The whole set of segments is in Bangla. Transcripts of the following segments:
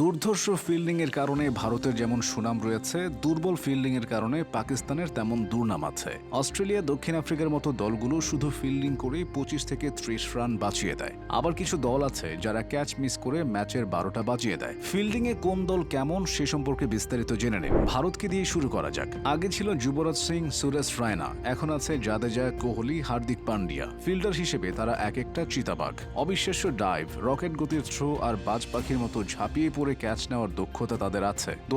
দুর্ধর্ষ ফিল্ডিং এর কারণে ভারতের যেমন সুনাম রয়েছে, দুর্বল ফিল্ডিং এর কারণে পাকিস্তানের তেমন দুর্নাম আছে। অস্ট্রেলিয়া, দক্ষিণ আফ্রিকার মতো দলগুলো শুধু ফিল্ডিং করেই পঁচিশ থেকে ত্রিশ রান বাঁচিয়ে দেয়। আবার কিছু দল আছে যারা ক্যাচ মিস করে ম্যাচের বারোটা বাজিয়ে দেয়। ফিল্ডিং এ কোন দল কেমন সে সম্পর্কে বিস্তারিত জেনে নিন। ভারতকে দিয়ে শুরু করা যাক। আগে ছিল যুবরাজ সিং, সুরেশ রায়না। এখন আছে জাদেজা, কোহলি, হার্দিক পান্ডিয়া। ফিল্ডার হিসেবে তারা এক একটা চিতাবাঘ। অবিশ্বাস্য ডাইভ রকেট গতির থ্রো আর বাজ পাখির মতো ঝাঁপিয়ে পড়ে ক্যাচ নেওয়ার দক্ষতা তাদের আছে। দু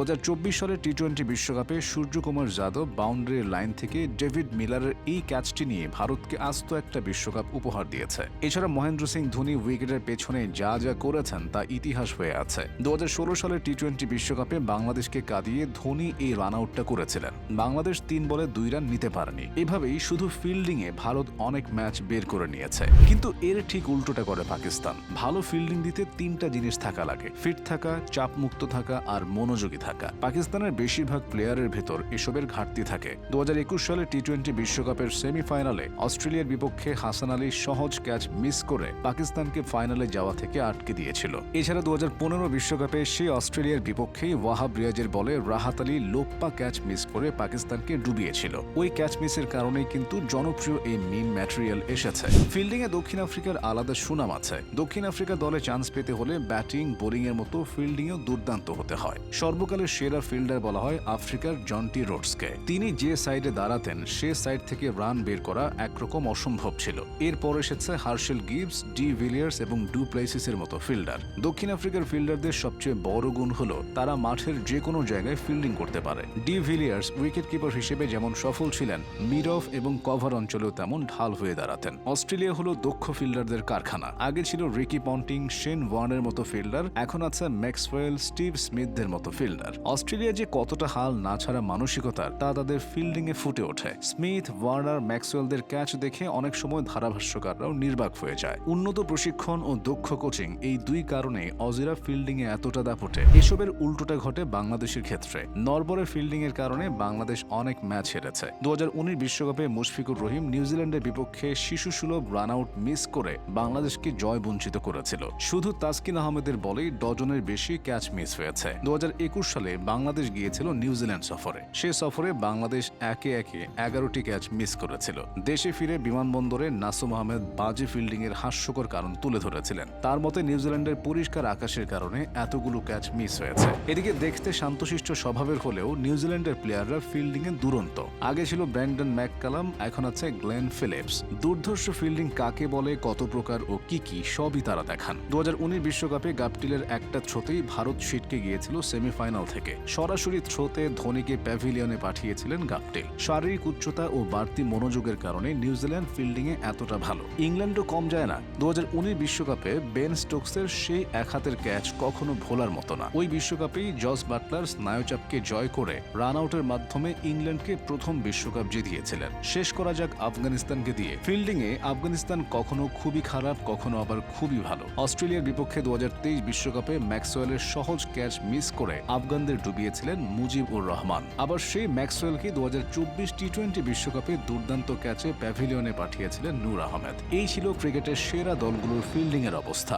সালের টি টোয়েন্টি বিশ্বকাপে সূর্যকুমার যাদব বাউন্ডারির লাইন থেকে ডেভিড মিলারের এই ক্যাচটি নিয়ে ভারতকে আস্ত একটা বিশ্বকাপ উপহার দিয়েছে। এছাড়া মহেন্দ্র সিং ধোনি উইকেটের পেছনে যা যা করেছেন তা ইতিহাস হয়ে আছে। দু সালের টি টোয়েন্টি বিশ্বকাপে বাংলাদেশকে কাঁদিয়ে ধোনি এই রান আউটটা করেছিলেন। বাংলাদেশ তিন বলে দুই রান নিতে পারেনি। এভাবেই শুধু ফিল্ডিংয়ে ভারত অনেক ম্যাচ বের করে নিয়েছে। কিন্তু এর ঠিক উল্টোটা করে পাকিস্তান। ভালো ফিল্ডিং দিতে তিনটা জিনিস থাকা লাগে। ফিট থাকা চাপমুক্ত থাকা আর মনোযোগী থাকা। পাকিস্তানের বেশিরভাগ প্লেয়ারের ভেতর এসবের ঘাটতি থাকে। দু হাজার একুশ সালে টি টোয়েন্টি বিশ্বকাপের সেমিফাইনালে অস্ট্রেলিয়ার বিপক্ষে হাসান আলী সহজ ক্যাচ মিস করে পাকিস্তানকে ফাইনালে যাওয়া থেকে আটকে দিয়েছিল। এছাড়া দু বিশ্বকাপে সেই অস্ট্রেলিয়ার বিপক্ষেই ওয়াহাব রিয়াজের বলে রাহাত আলী লোপ্পা ক্যাচ মিস করে পাকিস্তানকে ডুবিয়েছিল। ওই ক্যাচ মিসের কারণেই কিন্তু জনপ্রিয় এই মিম ম্যাটেরিয়াল এসেছে। ফিল্ডিংয়ে দক্ষিণ আফ্রিকার আলাদা সুনাম আছে। দক্ষিণ আফ্রিকা দলে চান্স পেতে হলে ব্যাটিং, বোলিংয়ের মতো ফিল্ডিংও দুর্দান্ত হতে হয়। সর্বকালের সেরা ফিল্ডার বলা হয় আফ্রিকার জন্টি রোডসকে। তিনি যে সাইডে দাঁড়াতেন, সে সাইড থেকে রান বের করা একরকম অসম্ভব ছিল। এরপর এসেছে হার্শেল গিবস, ডি ভিলিয়ার্স এবং ডু প্লেসিসের মতো ফিল্ডার। দক্ষিণ আফ্রিকার ফিল্ডারদের সবচেয়ে বড় গুণ হলো, তারা মাঠের যে কোনো জায়গায় ফিল্ডিং করতে পারে। ডি ভিলিয়ার্স উইকেট কিপার হিসেবে যেমন সফল ছিলেন, মিড অফ এবং কভার অঞ্চলেও তেমন ঢাল হয়ে দাঁড়াতেন। অস্ট্রেলিয়া হলো দক্ষ ফিল্ডারদের কারখানা। আগে ছিল রিকি পন্টিং, শেন ওয়ার্নের মতো ফিল্ডার, এখন আছে ম্যাক্সওয়েল, স্টিভ স্মিথদের মতো ফিল্ডার। অস্ট্রেলিয়া যে কতটা হাল না ছাড়া মানসিকতার, তা তাদের ফিল্ডিং এ ফুটে ওঠে। স্মিথ, ওয়ার্নার, ম্যাক্সওয়েলদের ক্যাচ দেখে অনেক সময় ধারাভাষ্যকাররাও নির্বাক হয়ে যায়। উন্নত প্রশিক্ষণ ও দক্ষ কোচিং এই দুই কারণে অজিরা ফিল্ডিং এ এতটা দাপটে এসবের উল্টোটা ঘটে বাংলাদেশের ক্ষেত্রে। নরবরে ফিল্ডিং এর কারণে বাংলাদেশ অনেক ম্যাচ হেরেছে। দু বিশ্বকাপে মুশফিকুর রহিম নিউজিল্যান্ডের বিপক্ষে শিশু সুলভ রান আউট মিস করে বাংলাদেশকে জয় বঞ্চিত করেছিল। শুধু তাসকিন আহমেদের বলেই ডজনের বেশি ক্যাচ মিস হয়েছে। দু হাজার একুশ সালে বাংলাদেশ গিয়েছিল নিউজিল্যান্ড সফরে। সে সফরে বাংলাদেশ একে একে এগারোটি ক্যাচ মিস করেছিল। দেশে ফিরে বিমানবন্দরে নাসুম আহমেদ বাজে ফিল্ডিং এর হাস্যকর কারণ তুলে ধরেছিলেন। তার মতে নিউজিল্যান্ডের পরিষ্কার আকাশের কারণে এতগুলো ক্যাচ মিস হয়েছে। এদিকে দেখতে শান্তশিষ্ট স্বভাবের হলেও নিউজিল্যান্ডের প্লেয়াররা ফিল্ডিং এ দুরন্ত। আগে ছিল ব্র্যান্ডন ম্যাককালাম, এখন আছে গ্লেন ফিলিপস। দুর্ধর্ষ ফিল্ডিং কাকে বলে, কত প্রকার ও কি কি, সবই তারা দেখান। দু বিশ্বকাপে গাপটিলের একটা থ্রোতেই ভারত ছিটকে গিয়েছিল সেমিফাইনাল থেকে। সরাসরি থ্রোতে ধোনিকে প্যাভিলিয়নে পাঠিয়েছিলেন গাপটিল শারীরিক উচ্চতা ও বাড়তি মনোযোগের কারণে নিউজিল্যান্ড ফিল্ডিং এ এতটা ভালো। ইংল্যান্ডও কম যায় না। দু বিশ্বকাপে বেন স্টোকসের সেই এক হাতের ক্যাচ কখনো ভোলার মতো না। ওই বিশ্বকাপেই জস বাটলার স্নায়ুচাপকে জয় করে রান আউটের মাধ্যমে ইংল্যান্ডকে প্রথম বিশ্বকাপ জিতিয়েছিলেন। শেষ করা যাক আফগানিস্তানকে দিয়ে। ফিল্ডিং এ আফগানিস্তান কখনো খুবই খারাপ, কখনো আবার খুবই ভালো। অস্ট্রেলিয়ার বিপক্ষে দু বিশ্বকাপে ম্যাক্সওয়েলের সহজ ক্যাচ মিস করে আফগানদের ডুবিয়েছিলেন মুজিবুর রহমান। আবার সেই ম্যাক্সওয়েলকে দু হাজার চব্বিশ টি টোয়েন্টি বিশ্বকাপে দুর্দান্ত ক্যাচে প্যাভিলিয়নে পাঠিয়েছিলেন নূর আহমেদ। এই ছিল ক্রিকেটের সেরা দলগুলোর ফিল্ডিংয়ের অবস্থা।